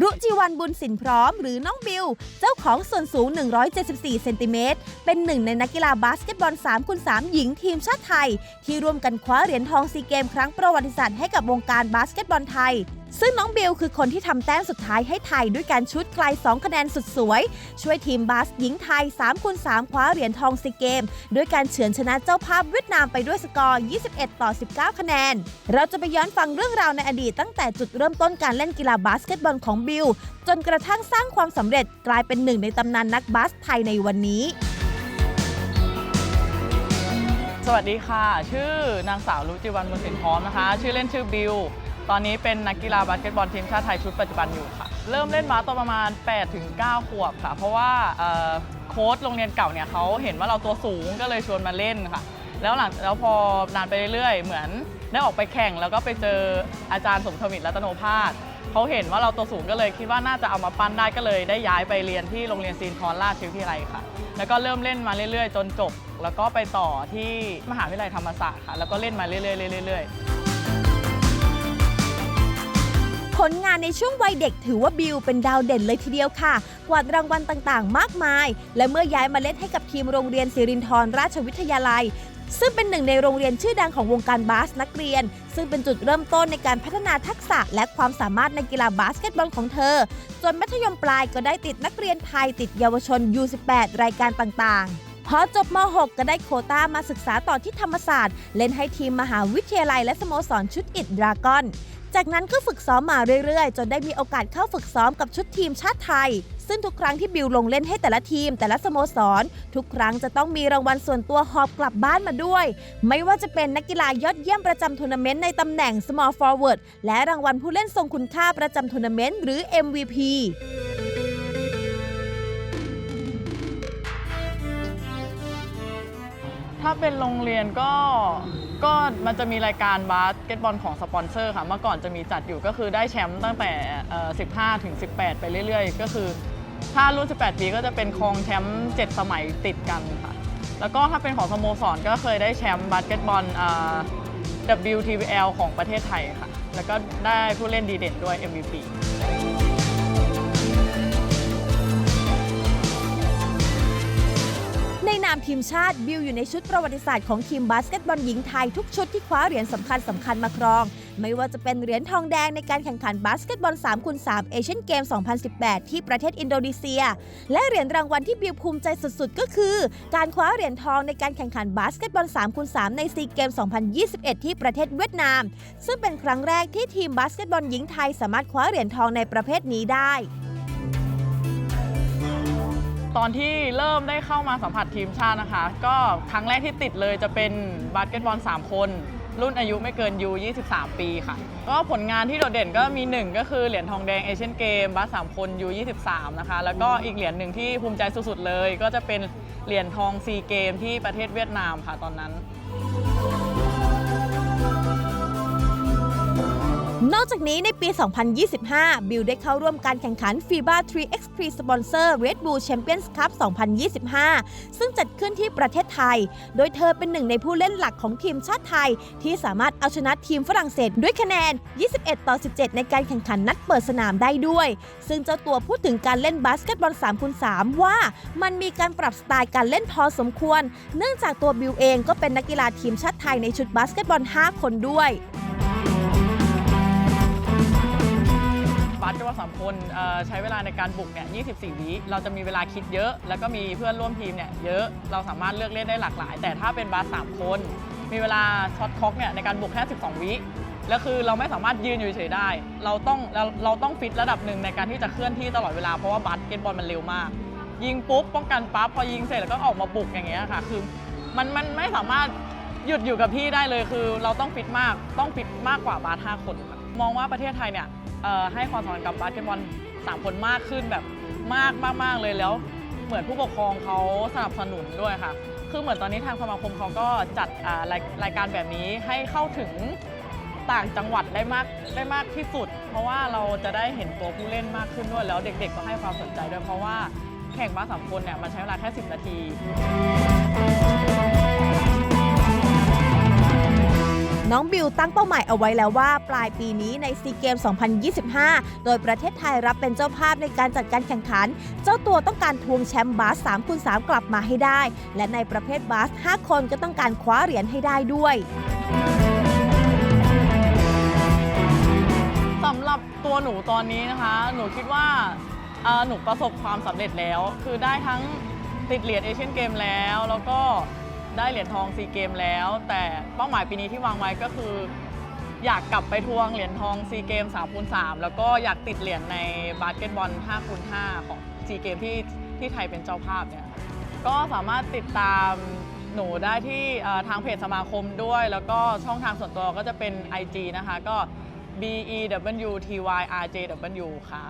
รุจิวันบุญสินพร้อมหรือน้องบิว เจ้าของส่วนสูง 174 เซนติเมตร เป็นหนึ่งในนักกีฬาบาสเกตบอล3คูณ3หญิงทีมชาติไทย ที่ร่วมกันคว้าเหรียญทองซีเกมครั้งประวัติศาสตร์ให้กับวงการบาสเกตบอลไทย ซึ่งน้องบิวคือคนที่ทำแต้มสุดท้ายให้ไทยด้วยการชุดไกล 2 คะแนนสุดสวย ช่วยทีมบาสหญิงไทย3คูณ3คว้าเหรียญทองซีเกม ด้วยการเฉือนชนะเจ้าภาพเวียดนามไปด้วยสกอร์ 21 ต่อ 19 คะแนน เราจะไปย้อนฟังเรื่องราวในอดีตตั้งแต่จุดเริ่มต้นการเล่นกีฬาบาสเกตบอลของบิลจนกระทั่งสร้างความสำเร็จกลายเป็นหนึ่งในตำนานนักบาสไทยในวันนี้สวัสดีค่ะ ชื่อนางสาวรุจิวันบุญสินพร้อมนะคะ ชื่อเล่นชื่อบิว ตอนนี้เป็นนักกีฬาบาสเกตบอลทีมชาติไทยชุดปัจจุบันอยู่ค่ะ เริ่มเล่นบาสตอนประมาณ8ถึง9ขวบค่ะ เพราะว่าโค้ชโรงเรียนเก่าเนี่ยเขาเห็นว่าเราตัวสูงก็เลยชวนมาเล่นค่ะ แล้วหลังแล้วพอนานไปเรื่อยๆ เหมือนได้ออกไปแข่งแล้วก็ไปเจออาจารย์สมทวิตรัตโนภาสเขาเห็นว่าเราตัวสูงก็เลยคิดว่าน่าจะเอามาปั้นได้ก็เลยได้ย้ายไปเรียนที่โรงเรียนซีนทรราชวิทยาลัยค่ะ แล้วก็เริ่มเล่นมาเรื่อยๆ จนจบ แล้วก็ไปต่อที่มหาวิทยาลัยธรรมศาสตร์ค่ะ แล้วก็เล่นมาเรื่อยๆเรื่อยๆ ผลงานในช่วงวัยเด็กถือว่าบิลเป็นดาวเด่นเลยทีเดียวค่ะ กวาดรางวัลต่างๆ มากมาย และเมื่อย้ายมาเล่นให้กับทีมโรงเรียนสิรินธรราชวิทยาลัย ซึ่งเป็นหนึ่งในโรงเรียนชื่อดังของวงการบาสนักเรียน ซึ่งเป็นจุดเริ่มต้นในการพัฒนาทักษะและความสามารถในกีฬาบาสเกตบอลของเธอ จนมัธยมปลายก็ได้ติดนักเรียนไทยติดเยาวชน U18 รายการต่างๆพอจบม .6 ก็ได้โคต้ามาศึกษาต่อที่ธรรมศาสตร์ เล่นให้ทีมมหาวิทยาลัยและสโมสรชุดอิดดรากอน จากนั้นก็ฝึกซ้อมมาเรื่อยๆ จนได้มีโอกาสเข้าฝึกซ้อมกับชุดทีมชาติไทย ซึ่งทุกครั้งที่บิวลงเล่นให้แต่ละทีม แต่ละสโมสร ทุกครั้งจะต้องมีรางวัลส่วนตัวหอบกลับบ้านมาด้วย ไม่ว่าจะเป็นนักกีฬายอดเยี่ยมประจำทัวร์นาเมนต์ในตำแหน่ง small forward และรางวัลผู้เล่นทรงคุณค่าประจำทัวร์นาเมนต์หรือ MVP ถ้าเป็นโรงเรียนก็ก็มันจะมีรายการบาสเกตบอลของสปอนเซอร์ค่ะเมื่อก่อนจะมีจัดอยู่ก็คือได้แชมป์ตั้งแต่ 15 ถึง 18 ไปเรื่อยๆ ก็คือ ถ้ารุ่น 18 ปีก็จะเป็นครองแชมป์7สมัยติดกันค่ะ แล้วก็ถ้าเป็นของสโมสรก็เคยได้แชมป์บาสเกตบอล WTBL ของประเทศไทยค่ะ แล้วก็ได้ผู้เล่นดีเด่นด้วย MVP ทีมชาติบิลอยู่ในชุดประวัติศาสตร์ของทีมบาสเกตบอลหญิงไทยทุกชุดที่คว้าเหรียญสำคัญสำคัญมาครอง ไม่ว่าจะเป็นเหรียญทองแดงในการแข่งขันบาสเกตบอล3คูณ3เอเชียนเกม 2018 ที่ประเทศอินโดนีเซีย และเหรียญรางวัลที่บิลภูมิใจสุดๆ ก็คือ การคว้าเหรียญทองในการแข่งขันบาสเกตบอล3คูณ3ในซีเกม 2021 ที่ประเทศเวียดนาม ซึ่งเป็นครั้งแรกที่ทีมบาสเกตบอลหญิงไทยสามารถคว้าเหรียญทองในประเภทนี้ได้ ตอนที่เริ่มได้เข้ามาสัมผัสทีมชาตินะคะ ก็ครั้งแรกที่ติดเลยจะเป็นบาสเกตบอล 3 คน รุ่นอายุไม่เกินยู23 ปีค่ะ ก็ผลงานที่โดดเด่นก็มี 1 ก็คือเหรียญทองแดงเอเชียนเกมบาส3คนยู23นะคะ แล้วก็อีกเหรียญหนึ่งที่ภูมิใจสุดๆเลย ก็จะเป็นเหรียญทองซีเกมที่ประเทศเวียดนามค่ะตอนนั้น นอกจากนี้ในปี 2025 บิลได้เข้าร่วมการแข่งขัน FIBA 3x3 Sponsor Red Bull Champions Cup 2025 ซึ่งจัดขึ้นที่ประเทศไทย โดยเธอเป็นหนึ่งในผู้เล่นหลักของทีมชาติไทย ที่สามารถเอาชนะทีมฝรั่งเศสด้วยคะแนน 21 ต่อ 17 ในการแข่งขันนัดเปิดสนามได้ด้วย ซึ่งเจ้าตัวพูดถึงการเล่นบาสเกตบอล3คูณ3ว่ามันมีการปรับสไตล์การเล่นพอสมควร เนื่องจากตัวบิลเองก็เป็นนักกีฬาทีมชาติไทยในชุดบาสเกตบอล 5 คนด้วยาสามคนใช้เวลาในการบุกเนี่ย 24 วิเราจะมีเวลาคิดเยอะ แล้วก็มีเพื่อนร่วมทีมเนี่ยเยอะ เราสามารถเลือกเล่นได้หลากหลาย แต่ถ้าเป็นบาสสามคน มีเวลาช็อตค็อกเนี่ยในการบุกแค่ 12 วิแล้วคือเราไม่สามารถยืนอยู่เฉยได้ เราต้องเราเราต้องฟิตระดับหนึ่งในการที่จะเคลื่อนที่ตลอดเวลา เพราะว่าบาสเกตบอลมันเร็วมาก ยิงปุ๊บป้องกันปั๊บพอยิงเสร็จแล้วก็ออกมาบุกอย่างเงี้ยค่ะ คือมันมันไม่สามารถหยุดอยู่กับที่ได้เลยคือ เราต้องฟิตมากต้องฟิตมากกว่าบาสห้าคนค่ะมองว่าประเทศไทยเนี่ย ให้ความสำคัญกับบาสเกตบอลสามคนมากขึ้นแบบมากมากมากเลยแล้ว เหมือนผู้ปกครองเขาสนับสนุนด้วยค่ะ คือเหมือนตอนนี้ทางสมาคมเขาก็จัดรายรายการแบบนี้ให้เข้าถึงต่างจังหวัดได้มากได้มากที่สุด เพราะว่าเราจะได้เห็นตัวผู้เล่นมากขึ้นด้วยแล้วเด็ก ๆ ก็ให้ความสนใจด้วยเพราะว่าแข่งบาสสามคนเนี่ยมันใช้เวลาแค่ 10 นาที น้องบิวตั้งเป้าหมายเอาไว้แล้วว่า ปลายปีนี้ในซีเกม 2025 โดยประเทศไทยรับเป็นเจ้าภาพในการจัดการแข่งขัน เจ้าตัวต้องการทวงแชมป์บาส3คูณ3กลับมาให้ได้ และในประเภทบาส 5 คนก็ต้องการคว้าเหรียญให้ได้ด้วยสำหรับตัวหนูตอนนี้นะคะ หนูคิดว่าหนูประสบความสำเร็จแล้ว คือได้ทั้งติดเหรียญเอเชียนเกมแล้วแล้วก็ ได้เหรียญทองซีเกมแล้ว แต่เป้าหมายปีนี้ที่วางไว้ก็คือ อยากกลับไปทวงเหรียญทองซีเกม3คูณ3แล้วก็อยากติดเหรียญในบาสเกตบอล5คูณ5ของซีเกมที่ที่ไทยเป็นเจ้าภาพเนี่ยก็สามารถติดตามหนูได้ที่ทางเพจสมาคมด้วย แล้วก็ช่องทางส่วนตัวก็จะเป็น IG นะคะก็ B E W T Y R J W ค่ะ